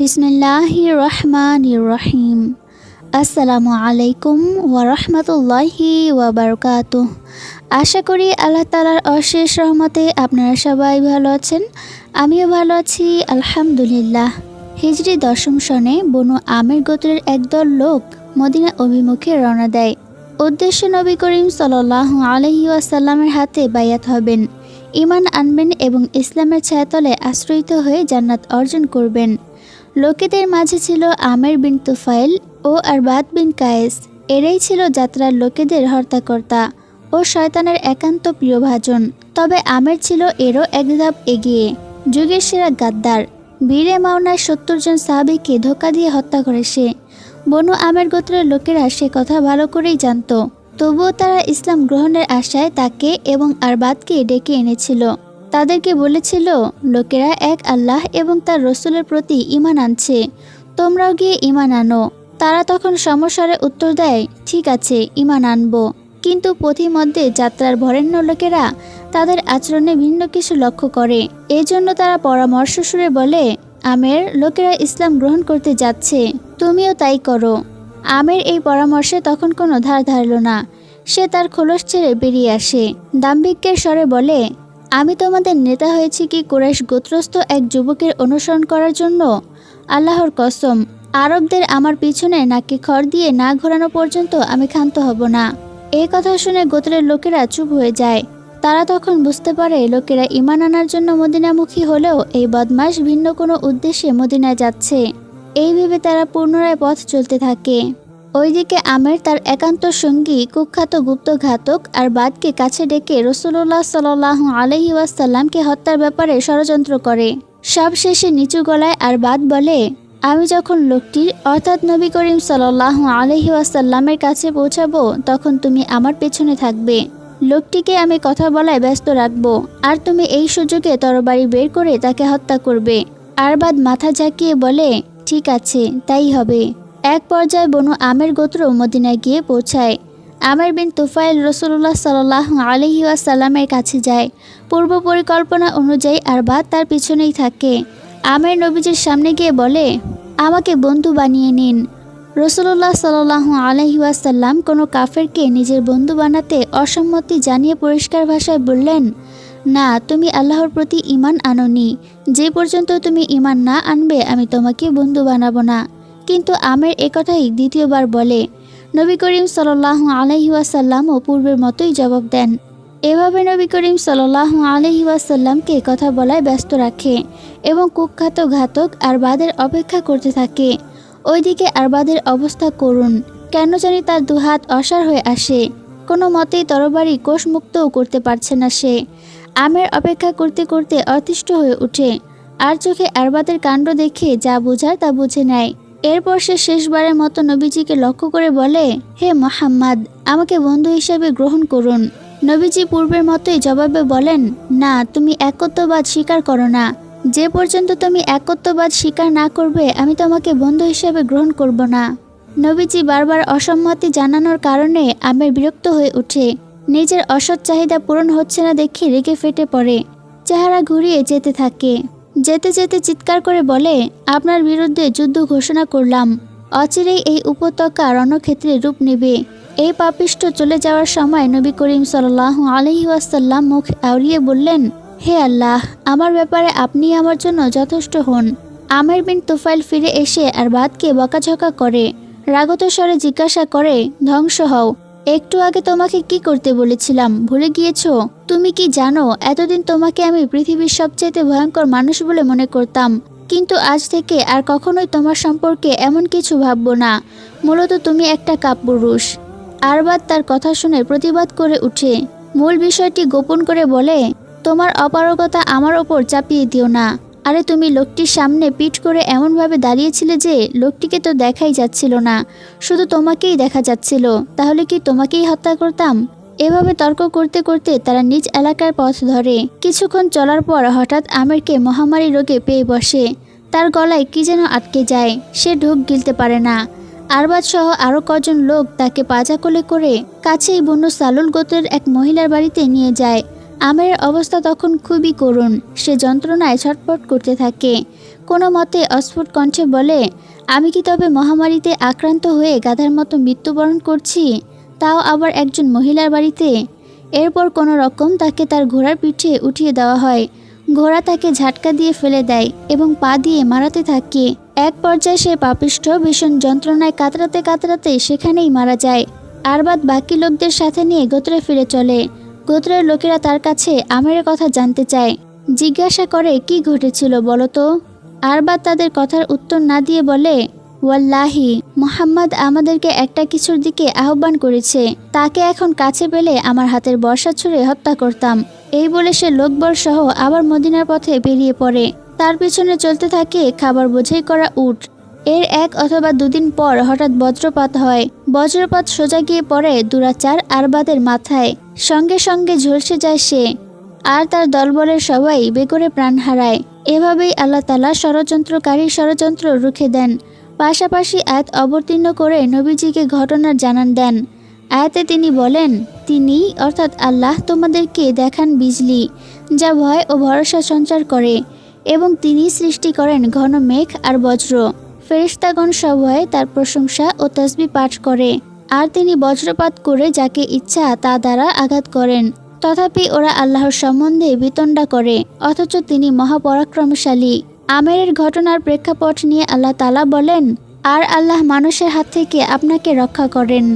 বিসমিল্লাহি রহমান রহিম আসসালামু আলাইকুম ওয়ারহমতুল্লাহি ওয়াবারকাত আশা করি আল্লাহ তালার অশেষ রহমতে আপনারা সবাই ভালো আছেন। আমিও ভালো আছি, আলহামদুলিল্লাহ। হিজরি দশম সনে বনু আমের গোত্রের একদল লোক মদিনা অভিমুখে রওনা দেয়। উদ্দেশ্য নবী করিম সাল্লাহ আলহি আসাল্লামের হাতে বায়াত হবেন। ইমান আনবেন এবং ইসলামের ছায়াতলে আশ্রয়িত হয়ে জান্নাত অর্জন করবেন। লোকেদের মাঝে ছিল আমের বিন তুফাইল ও আর আরবাদ বিন কায়েস। এরাই ছিল যাত্রার লোকেদের হর্তাকর্তা ও শয়তানের একান্ত প্রিয়ভাজন তবে আমের ছিল এরও এক ধাপ এগিয়ে। যুগের সেরা গাদ্দার, বীরে মাওনার সত্তর জন সাহাবিকে ধোকা দিয়ে হত্যা করে সে। বনু আমের গোত্রের লোকেরা সে কথা ভালো করেই জানত। তবুও তারা ইসলাম গ্রহণের আশায় তাকে এবং আরবাদকে ডেকে এনেছিল। তাদেরকে বলেছিল, লোকেরা এক আল্লাহ এবং তার রসুলের প্রতি ইমান আনছে। তোমরাও গিয়ে ইমান আনো। তারা তখন সমস্যারে উত্তর দেয়, ঠিক আছে ইমান আনব। কিন্তু পথিমধ্যে যাত্রার ভরেণ্য লোকেরা তাদের আচরণে ভিন্ন কিছু লক্ষ্য করে। এই জন্য তারা পরামর্শ সুরে বলে, আমের লোকেরা ইসলাম গ্রহণ করতে যাচ্ছে, তুমিও তাই করো। আমের এই পরামর্শে তখন কোনো ধার ধারল না। সে তার খোলস ছেড়ে বেরিয়ে আসে। দাম্ভিক্যের স্বরে বলে আমি তোমাদের নেতা হয়েছি কি কুরেশ গোত্রস্থ এক যুবকের অনুসরণ করার জন্য? আল্লাহর কসম, আরবদের আমার পিছনে নাকি খড় দিয়ে না ঘোরানো পর্যন্ত আমি ক্ষান্ত হব না। এই কথা শুনে গোত্রের লোকেরা চুপ হয়ে যায়। তারা তখন বুঝতে পারে লোকেরা ইমান আনার জন্য মদিনামুখী হলেও এই বদমাস ভিন্ন কোনো উদ্দেশ্যে মদিনায় যাচ্ছে। এই ভেবে তারা পুনরায় পথ চলতে থাকে। ওইদিকে আমের তার একান্ত সঙ্গী, কুখ্যাত গুপ্ত ঘাতক আর বাদকে কাছে ডেকে রসুল্লাহ সাল আলহি ওয়াসাল্লামকে হত্যার ব্যাপারে ষড়যন্ত্র করে। সব শেষে নিচু গলায় আর বাদ বলে, আমি যখন লোকটির, অর্থাৎ নবী করিম সাল্লাহ আলহি ওয়াসাল্লামের কাছে পৌঁছাবো, তখন তুমি আমার পেছনে থাকবে। লোকটিকে আমি কথা বলায় ব্যস্ত রাখব, আর তুমি এই সুযোগে তরবারি বের করে তাকে হত্যা করবে। আরবাদ মাথা ঝাঁকিয়ে বলে, ঠিক আছে, তাই হবে। এক পর্যায়ে বনু আমের গোত্র মদিনায় গিয়ে পৌঁছায়। আমের বিন তুফাইল রসুল্লাহ সাল্লাহ আলহি ওয়াসাল্লামের কাছে যায়। পূর্ব পরিকল্পনা অনুযায়ী আরবাদ তার পিছনেই থাকে। আমের নবীজির সামনে গিয়ে বলে, আমাকে বন্ধু বানিয়ে নিন। রসুল্লাহ সাল্লাহ আলহিউসাল্লাম কোনো কাফেরকে নিজের বন্ধু বানাতে অসম্মতি জানিয়ে পরিষ্কার ভাষায় বললেন, না, তুমি আল্লাহর প্রতি ইমান আনোনি। যে পর্যন্ত তুমি ইমান না আনবে, আমি তোমাকে বন্ধু বানাবো না। কিন্তু আমের একথাই দ্বিতীয়বার বলে। নবী করিম সাল্লাহ আলহিউসাল্লামও পূর্বের মতোই জবাব দেন। এভাবে নবী করিম সাল্লাহ আলহিউসাল্লামকে কথা বলায় ব্যস্ত রাখে এবং কুখ্যাত ঘাতক আর বাদের অপেক্ষা করতে থাকে। ওইদিকে আরবাদের অবস্থা করুন কেন জানি তার দুহাত অসার হয়ে আসে। কোনো মতেই তরবারি কোষমুক্তও করতে পারছে না সে। আমের অপেক্ষা করতে করতে অতিষ্ঠ হয়ে ওঠে আর চোখে আরবাদের কাণ্ড দেখে যা বোঝার তা বুঝে নেয়। এরপর সে শেষবারের মতো নবীজিকে লক্ষ্য করে বলে, হে মোহাম্মদ, আমাকে বন্ধু হিসেবে গ্রহণ করুন। নবীজি পূর্বের মতোই জবাবে বলেন, না, তুমি একত্ববাদ স্বীকার করো না। যে পর্যন্ত তুমি একত্ববাদ স্বীকার না করবে, আমি তোমাকে বন্ধু হিসেবে গ্রহণ করব না। নবীজি বারবার অসম্মতি জানানোর কারণে আমের বিরক্ত হয়ে ওঠে নিজের অসৎ চাহিদা পূরণ হচ্ছে না দেখে রেগে ফেটে পড়ে। চেহারা ঘুরিয়ে যেতে থাকে। যেতে যেতে চিৎকার করে বলে, আপনার বিরুদ্ধে যুদ্ধ ঘোষণা করলাম। অচিরেই এই উপত্যকা রণক্ষেত্রে রূপ নেবে। এই পাপিষ্ট চলে যাওয়ার সময় নবী করিম সাল্লাহ আলহিউসাল্লাম মুখ আউরিয়ে বললেন, হে আল্লাহ, আমার ব্যাপারে আপনি আমার জন্য যথেষ্ট হন। আমের বিন তুফাইল ফিরে এসে আর বাদকে বকাঝকা করে। রাগত স্বরে জিজ্ঞাসা করে, ধ্বংস হও। একটু আগে তোমাকে কি করতে বলেছিলাম? ভুলে গিয়েছো? তুমি কি জানো, এতদিন তোমাকে আমি পৃথিবীর সবচাইতে ভয়ঙ্কর মানুষ বলে মনে করতাম। কিন্তু আজ থেকে আর কখনোই তোমার সম্পর্কে এমন কিছু ভাববো না। মূলত তুমি একটা কাপুরুষ। আরবাদ তার কথা শুনে প্রতিবাদ করে উঠে। মূল বিষয়টি গোপন করে বলে, তোমার অপারগতা আমার ওপর চাপিয়ে দিও না। আরে তুমি লোকটির সামনে পিঠ করে এমনভাবে দাঁড়িয়েছিলে যে লোকটিকে তো দেখাই যাচ্ছিল না, শুধু তোমাকেই দেখা যাচ্ছিল, তাহলে কি তোমাকেই হত্যা করতাম? এভাবে তর্ক করতে করতে তারা নিজ এলাকার পথ ধরে। কিছুক্ষণ চলার পর হঠাৎ আমেরকে মহামারী রোগে পেয়ে বসে। তার গলায় কি যেন আটকে যায়, সে ঢোক গিলতে পারে না। আরবাদ সহ আরও কজন লোক তাকে পাজা কোলে করে কাছেই বন্য সালুল গোত্রের এক মহিলার বাড়িতে নিয়ে যায়। আমের অবস্থা তখন খুবই করুণ। সে যন্ত্রণায় ছটফট করতে থাকে। কোনো মতে অস্ফুট কণ্ঠে বলে, আমি কি তবে মহামারীতে আক্রান্ত হয়ে গাধার মতো মৃত্যুবরণ করছি? তাও আবার একজন মহিলার বাড়িতে? এরপর কোনো রকম তাকে তার ঘোড়ার পিঠে উঠিয়ে দেওয়া হয়। ঘোড়া তাকে ঝাটকা দিয়ে ফেলে দেয় এবং পা দিয়ে মারাতে থাকে। এক পর্যায়ে সে পাপিষ্ঠ, ভীষণ যন্ত্রণায় কাতরাতে কাতরাতে সেখানেই মারা যায়। আরবাদ বাকি লোকদের সাথে নিয়ে গোত্রে ফিরে চলে। গোত্রের লোকেরা তার কাছে আমের কথা জানতে চায়। জিজ্ঞাসা করে, কি ঘটেছিল বলতো আরবাদ তাদের কথার উত্তর না দিয়ে বলে, ওয়াল্লাহি, মোহাম্মদ আমাদেরকে একটা কিছুর দিকে আহ্বান করেছে। তাকে এখন কাছে পেলে আমার হাতের বর্ষা ছুঁড়ে হত্যা করতাম। এই বলে সে লোকবল সহ আবার মদিনার পথে বেরিয়ে পড়ে। তার পিছনে চলতে থাকে খাবার বোঝাই করা উট। এর এক অথবা দুদিন পর হঠাৎ বজ্রপাত হয়। বজ্রপাত সোজা গিয়ে পড়ে দুরাচার আরবাদের মাথায়। সঙ্গে সঙ্গে ঝলসে যায় সে, আর তার দলবলের সবাই বেগরে প্রাণ হারায়। এভাবেই আল্লাহ তালা ষড়যন্ত্রকারী ষড়যন্ত্র রুখে দেন। পাশাপাশি আয়াত অবতীর্ণ করে নবীজিকে ঘটনার জানান দেন। আয়াতে তিনি বলেন, তিনি, অর্থাৎ আল্লাহ, তোমাদেরকে দেখান বিজলি, যা ভয় ও ভরসা সঞ্চার করে, এবং তিনি সৃষ্টি করেন ঘন মেঘ আর বজ্র। ফেরিস্তাগণ সভায় তার প্রশংসা ও তসবি পাঠ করে। আর তিনি বজ্রপাত করে যাকে ইচ্ছা তা দ্বারা আঘাত করেন। তথাপি ওরা আল্লাহর সম্বন্ধে বিতণ্ডা করে, অথচ তিনি মহাপরাক্রমশালী। আমেরের ঘটনার প্রেক্ষাপট নিয়ে আল্লাহ তালা বলেন, আর আল্লাহ মানুষের হাত থেকে আপনাকে রক্ষা করেন।